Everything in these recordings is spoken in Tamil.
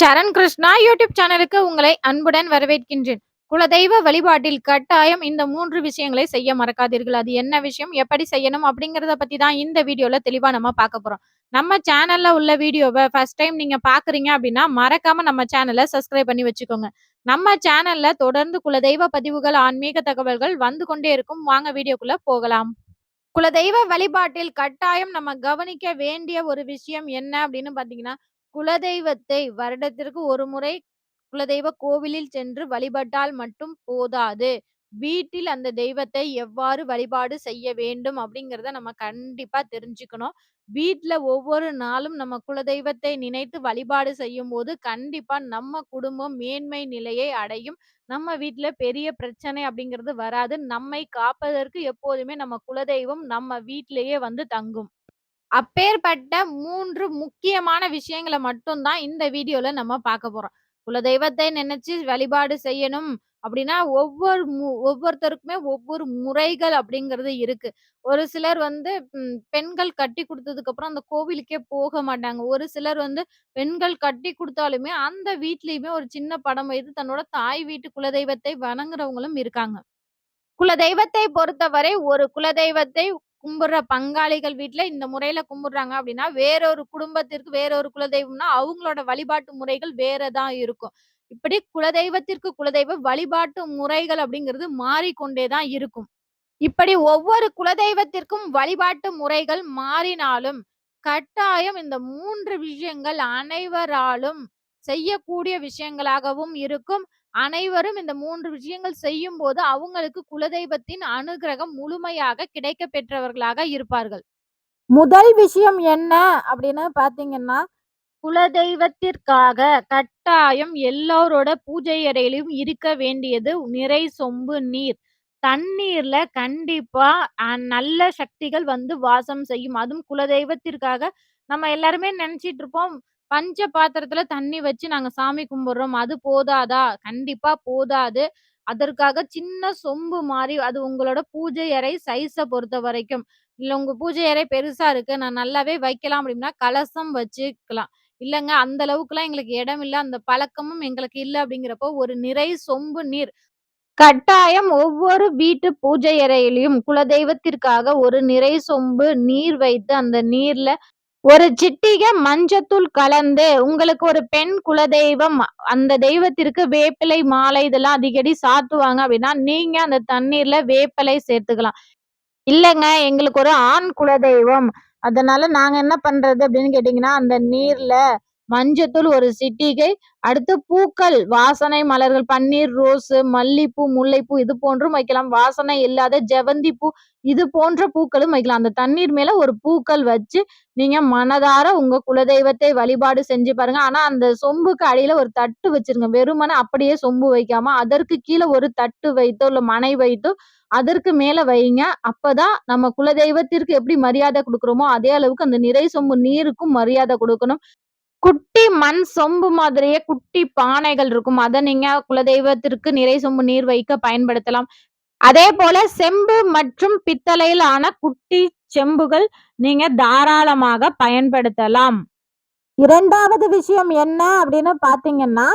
சரண் கிருஷ்ணா யூடியூப் சேனலுக்கு உங்களை அன்புடன் வரவேற்கின்றேன். குலதெய்வ வழிபாட்டில் கட்டாயம் இந்த மூன்று விஷயங்களை செய்ய மறக்காதீர்கள். அது என்ன விஷயம்? எப்படி செய்யணும்? அப்படிங்கிறத பத்தி தான் இந்த வீடியோல தெளிவா நம்ம பார்க்க போறோம். நம்ம சேனல்ல உள்ள வீடியோவை ஃபர்ஸ்ட் டைம் நீங்க பாக்குறீங்க அப்படின்னா, மறக்காம நம்ம சேனலை சப்ஸ்கிரைப் பண்ணி வச்சுக்கோங்க. நம்ம சேனல்ல தொடர்ந்து குலதெய்வ பதிவுகள், ஆன்மீக தகவல்கள் வந்து கொண்டே இருக்கும். வாங்க வீடியோக்குள்ள போகலாம். குலதெய்வ வழிபாட்டில் கட்டாயம் நம்ம கவனிக்க வேண்டிய ஒரு விஷயம் என்ன அப்படின்னு பாத்தீங்கன்னா குலதெய்வத்தை வருடத்திற்கு ஒரு முறை குலதெய்வ கோவிலில் சென்று வழிபட்டால் மட்டும் போதாது. வீட்டில் அந்த தெய்வத்தை எவ்வாறு வழிபாடு செய்ய வேண்டும் அப்படிங்கிறத நம்ம கண்டிப்பா தெரிஞ்சுக்கணும். வீட்ல ஒவ்வொரு நாளும் நம்ம குலதெய்வத்தை நினைத்து வழிபாடு செய்யும்போது, கண்டிப்பா நம்ம குடும்பம் மேன்மை நிலையை அடையும். நம்ம வீட்ல பெரிய பிரச்சனை அப்படிங்கிறது வராது. நம்மை காப்பதற்கு எப்போதுமே நம்ம குலதெய்வம் நம்ம வீட்டிலேயே வந்து தங்கும். அப்பேற்பட்ட 3 முக்கியமான விஷயங்கள மட்டும் தான் இந்த வீடியோல நம்ம பார்க்க போறோம். குலதெய்வத்தை நினைச்சு வழிபாடு செய்யணும் அப்படின்னா, ஒவ்வொரு மு ஒவ்வொருத்தருக்குமே ஒவ்வொரு முறைகள் அப்படிங்கிறது இருக்கு. ஒரு சிலர் வந்து ம் பெண்கள் கட்டி குடுத்ததுக்கு அப்புறம் அந்த கோவிலுக்கே போக மாட்டாங்க. ஒரு சிலர் வந்து பெண்கள் கட்டி குடுத்தாலுமே, அந்த வீட்லயுமே ஒரு சின்ன படம் வைத்து தன்னோட தாய் வீட்டு குலதெய்வத்தை வணங்குறவங்களும் இருக்காங்க. குலதெய்வத்தை பொறுத்தவரை ஒரு குலதெய்வத்தை கும்பிடுற பங்காளிகள் வீட்ல இந்த முறையில கும்பிடுறாங்க அப்படின்னா, வேறொரு குடும்பத்திற்கு வேறொரு குலதெய்வம்னா, அவங்களோட வழிபாட்டு முறைகள் வேறதான் இருக்கும். இப்படி குலதெய்வத்திற்கு குலதெய்வ வழிபாட்டு முறைகள் அப்படிங்கிறது மாறிக்கொண்டேதான் இருக்கும். இப்படி ஒவ்வொரு குலதெய்வத்திற்கும் வழிபாட்டு முறைகள் மாறினாலும், கட்டாயம் இந்த மூன்று விஷயங்கள் அனைவராலும் செய்யக்கூடிய விஷயங்களாகவும் இருக்கும். அனைவரும் இந்த 3 விஷயங்கள் செய்யும்போது, அவங்களுக்கு குலதெய்வத்தின் அனுக்கிரகம் முழுமையாக கிடைக்கப் பெற்றவர்களாக இருப்பார்கள். முதல் விஷயம் என்ன அப்படின்னு பார்த்தீங்கன்னா, குலதெய்வத்திற்காக கட்டாயம் எல்லோரோட பூஜை அறையிலும் இருக்க வேண்டியது நிறை சொம்பு நீர். தண்ணீர்ல கண்டிப்பா அ நல்ல சக்திகள் வந்து வாசம் செய்யும். அதுவும் குலதெய்வத்திற்காக நம்ம எல்லாருமே நெனச்சிட்டு இருப்போம், பஞ்ச பாத்திரத்துல தண்ணி வச்சு நாங்க சாமி கும்பிடுறோம். அது போதாதா? கண்டிப்பா போதாது. அதற்காக சின்ன சொம்பு மாதிரி அது உங்களோட பூஜை அறை சைஸை பொறுத்த வரைக்கும் இல்ல உங்க பூஜை அறை பெருசா இருக்கு. நான் நல்லாவே வைக்கலாம் அப்படின்னா, கலசம் வச்சுக்கலாம். இல்லங்க அந்த அளவுக்குலாம் எங்களுக்கு இடம் இல்ல. அந்த பழக்கமும் எங்களுக்கு இல்ல அப்படிங்கிறப்போ, ஒரு நிறை சொம்பு நீர் கட்டாயம் ஒவ்வொரு வீட்டு பூஜை அறையிலையும் குலதெய்வத்திற்காக ஒரு நிறை சொம்பு நீர் வைத்து, அந்த நீர்ல ஒரு சிட்டிகை மஞ்சத்தூள் கலந்து, உங்களுக்கு ஒரு பெண் குலதெய்வம், அந்த தெய்வத்திற்கு வேப்பிலை மாலை இதெல்லாம் அடிக்கடி சாத்துவாங்க அப்படின்னா, நீங்க அந்த தண்ணீர்ல வேப்பிலை சேர்த்துக்கலாம். இல்லைங்க எங்களுக்கு ஒரு ஆண் குலதெய்வம். அதனால நாங்க என்ன பண்றது அப்படின்னு கேட்டீங்கன்னா, அந்த நீர்ல மஞ்சத்தூள் ஒரு சிட்டிகை, அடுத்து பூக்கள், வாசனை மலர்கள், பன்னீர், ரோஸு, மல்லிப்பூ, முல்லைப்பூ இது போன்றும் வைக்கலாம். வாசனை இல்லாத ஜெவந்தி பூ, இது போன்ற பூக்களும் வைக்கலாம். அந்த தண்ணீர் மேல ஒரு பூக்கள் வச்சு, நீங்க மனதார உங்க குலதெய்வத்தை வழிபாடு செஞ்சு பாருங்க. ஆனா, அந்த சொம்புக்கு அடியில ஒரு தட்டு வச்சிருங்க வெறுமனை அப்படியே சொம்பு வைக்காம, அதற்கு கீழே ஒரு தட்டு வைத்தோ, இல்ல மனை வைத்தோ, அதற்கு மேல வைங்க. அப்பதான் நம்ம குலதெய்வத்திற்கு எப்படி மரியாதை கொடுக்குறோமோ அதே அளவுக்கு அந்த நிறை சொம்பு நீருக்கும் மரியாதை கொடுக்கணும் குட்டி மண் சொம்பு மாதிரியே குட்டி பானைகள் இருக்கும். அதை நீங்க குலதெய்வத்திற்கு நிறை சொம்பு நீர் வைக்க பயன்படுத்தலாம். அதே போல செம்பு மற்றும் பித்தளையில் ஆன குட்டி செம்புகள் நீங்க தாராளமாக பயன்படுத்தலாம். இரண்டாவது விஷயம் என்ன அப்படின்னு பாத்தீங்கன்னா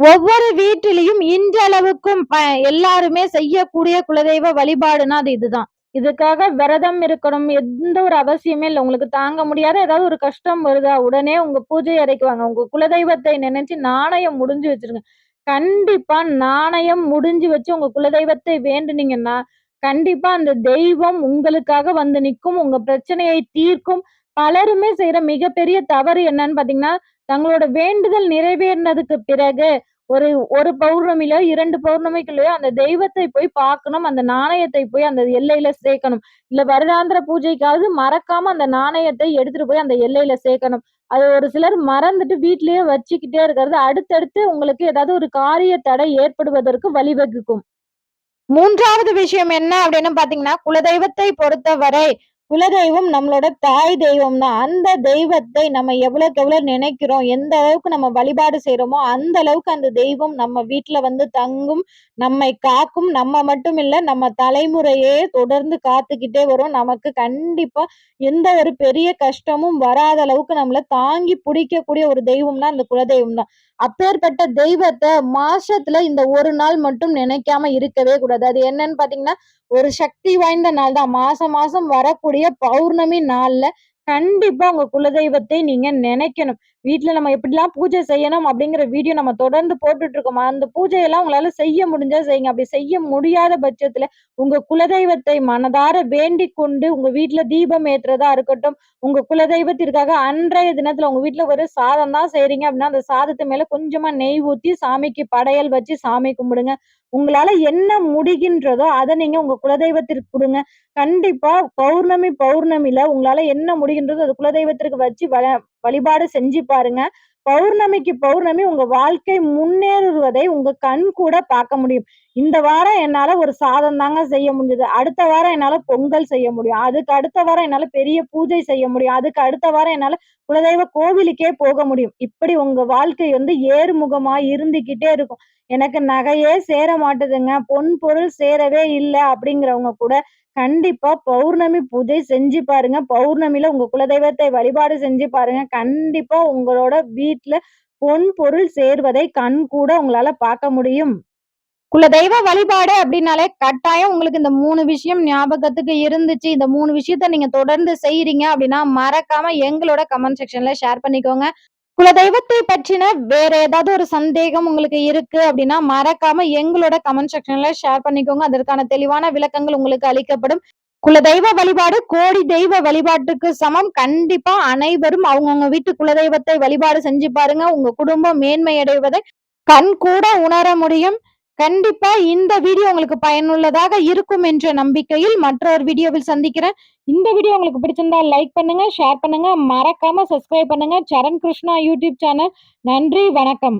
ஒவ்வொரு வீட்டிலயும் இன்றளவுக்கும் ப எல்லாருமே செய்யக்கூடிய குலதெய்வ வழிபாடுனா அது இதுதான். இதுக்காக விரதம் இருக்கணும். எந்த ஒரு அவசியமே இல்ல. உங்களுக்கு தாங்க முடியாத ஏதாவது ஒரு கஷ்டம் வருதா, உடனே உங்க பூஜை அறைக்கு வாங்க. உங்க குலதெய்வத்தை நினைச்சு நாணயம் முடிஞ்சு வச்சிருங்க கண்டிப்பா நாணயம் முடிஞ்சு வச்சு உங்க குலதெய்வத்தை வேண்டுனீங்கன்னா, கண்டிப்பா அந்த தெய்வம் உங்களுக்காக வந்து நிற்கும் உங்க பிரச்சனையை தீர்க்கும். பலருமே செய்யற மிகப்பெரிய தவறு என்னன்னு பாத்தீங்கன்னா தங்களோட வேண்டுதல் நிறைவேறினதுக்கு பிறகு ஒரு ஒரு பௌர்ணமிலோ, இரண்டு பௌர்ணமிக்குள்ளயோ அந்த தெய்வத்தை போய் பார்க்கணும். அந்த நாணயத்தை போய் அந்த எல்லையில சேர்க்கணும். இல்ல வருடாந்திர பூஜைக்காவது மறக்காம அந்த நாணயத்தை எடுத்துட்டு போய் அந்த எல்லையில சேர்க்கணும். அது ஒரு சிலர் மறந்துட்டு வீட்லயே வச்சுக்கிட்டே இருக்கிறது, அடுத்தடுத்து உங்களுக்கு ஏதாவது ஒரு காரிய தடை ஏற்படுவதற்கு வழிவகுக்கும். மூன்றாவது விஷயம் என்ன அப்படின்னு பாத்தீங்கன்னா குலதெய்வத்தை பொறுத்தவரை குலதெய்வம் நம்மளோட தாய் தெய்வம் தான். அந்த தெய்வத்தை நம்ம எவ்வளவுக்கு எவ்வளவு நினைக்கிறோம், எந்த அளவுக்கு நம்ம வழிபாடு செய்கிறோமோ அந்த அளவுக்கு அந்த தெய்வம் நம்ம வீட்ல வந்து தங்கும், நம்மை காக்கும். நம்ம மட்டும் இல்ல, நம்ம தலைமுறையே தொடர்ந்து காத்துக்கிட்டே வரும். நமக்கு கண்டிப்பா எந்த ஒரு பெரிய கஷ்டமும் வராத அளவுக்கு நம்மள தாங்கி பிடிக்கக்கூடிய ஒரு தெய்வம்னா அந்த குலதெய்வம் தான். அப்பேற்பட்ட தெய்வத்தை மாசத்துல இந்த ஒரு நாள் மட்டும் நினைக்காம இருக்கவே கூடாது. அது என்னன்னு பாத்தீங்கன்னா ஒரு சக்தி வாய்ந்த நாள் தான். மாசம் மாசம் வரக்கூடிய பௌர்ணமி நாள்ல கண்டிப்பா உங்க குலதெய்வத்தை நீங்க நினைக்கணும். வீட்டில் நம்ம எப்படிலாம் பூஜை செய்யணும் அப்படிங்கிற வீடியோ நம்ம தொடர்ந்து போட்டுட்டு இருக்கோம். அந்த பூஜையெல்லாம் உங்களால செய்ய முடிஞ்சா செய்யுங்க. அப்படி செய்ய முடியாத பட்சத்துல உங்க குலதெய்வத்தை மனதார வேண்டி கொண்டு உங்க வீட்ல தீபம் ஏற்றுறதா இருக்கட்டும், உங்க குலதெய்வத்திற்காக அன்றைய தினத்துல உங்க வீட்டில் ஒரு சாதம் தான் செய்கிறீங்க அப்படின்னா, அந்த சாதத்து மேல கொஞ்சமா நெய் ஊத்தி சாமிக்கு படையல் வச்சு சாமி கும்பிடுங்க. உங்களால என்ன முடிகின்றதோ அதை நீங்க உங்க குலதெய்வத்திற்கு கொடுங்க கண்டிப்பா பௌர்ணமி பௌர்ணமில உங்களால என்ன முடிகின்றதோ அது குலதெய்வத்திற்கு வச்சு வ வழிபாடு செஞ்சு பாருங்க. பௌர்ணமிக்கு பௌர்ணமி உங்க வாழ்க்கை முன்னேறுவதை உங்க கண் கூட பார்க்க முடியும். இந்த வாரம் என்னால ஒரு சாதம் தாங்க செய்ய முடிஞ்சது. அடுத்த வாரம் என்னால பொங்கல் செய்ய முடியும். அதுக்கு அடுத்த வாரம் என்னால பெரிய பூஜை செய்ய முடியும். அதுக்கு அடுத்த வாரம் என்னால குலதெய்வ கோவிலுக்கே போக முடியும். இப்படி உங்க வாழ்க்கை வந்து ஏறுமுகமா இருந்துகிட்டே இருக்கும். எனக்கு நகையே சேர மாட்டுதுங்க, பொன் பொருள் சேரவே இல்ல அப்படிங்கிறவங்க கூட கண்டிப்பா பௌர்ணமி பூஜை செஞ்சு பாருங்க. பௌர்ணமில உங்க குலதெய்வத்தை வழிபாடு செஞ்சு பாருங்க. கண்டிப்பா உங்களோட வீட்ல பொன் பொருள் சேர்வதை கண்கூட உங்களால பார்க்க முடியும். குலதெய்வ வழிபாடு அப்படின்னாலே கட்டாயம் உங்களுக்கு இந்த 3 விஷயம் ஞாபகத்துக்கு இருந்துச்சு. இந்த 3 விஷயத்த நீங்க தொடர்ந்து செய்றீங்க அப்படின்னா, மறக்காம எங்களோட கமெண்ட் செக்ஷன்ல ஷேர் பண்ணிக்கோங்க. குலதெய்வத்தை பற்றின வேற ஏதாவது ஒரு சந்தேகம் உங்களுக்கு இருக்கு அப்படின்னா, மறக்காம எங்களோட கமெண்ட் செக்ஷன்ல ஷேர் பண்ணிக்கோங்க. அதற்கான தெளிவான விளக்கங்கள் உங்களுக்கு அளிக்கப்படும். குலதெய்வ வழிபாடு கோடி தெய்வ வழிபாட்டுக்கு சமம். கண்டிப்பா அனைவரும் அவங்கவுங்க வீட்டு குலதெய்வத்தை வழிபாடு செஞ்சு பாருங்க. உங்க குடும்பம் மேன்மை அடைவதை கண்கூட உணர முடியும். கண்டிப்பா இந்த வீடியோ உங்களுக்கு பயனுள்ளதாக இருக்கும் என்ற நம்பிக்கையில் மற்றொரு வீடியோவில் சந்திக்கிறேன். இந்த வீடியோ உங்களுக்கு பிடிச்சிருந்தா லைக் பண்ணுங்க, ஷேர் பண்ணுங்க, மறக்காம சப்ஸ்கிரைப் பண்ணுங்க. Charan Krishna YouTube channel. நன்றி, வணக்கம்.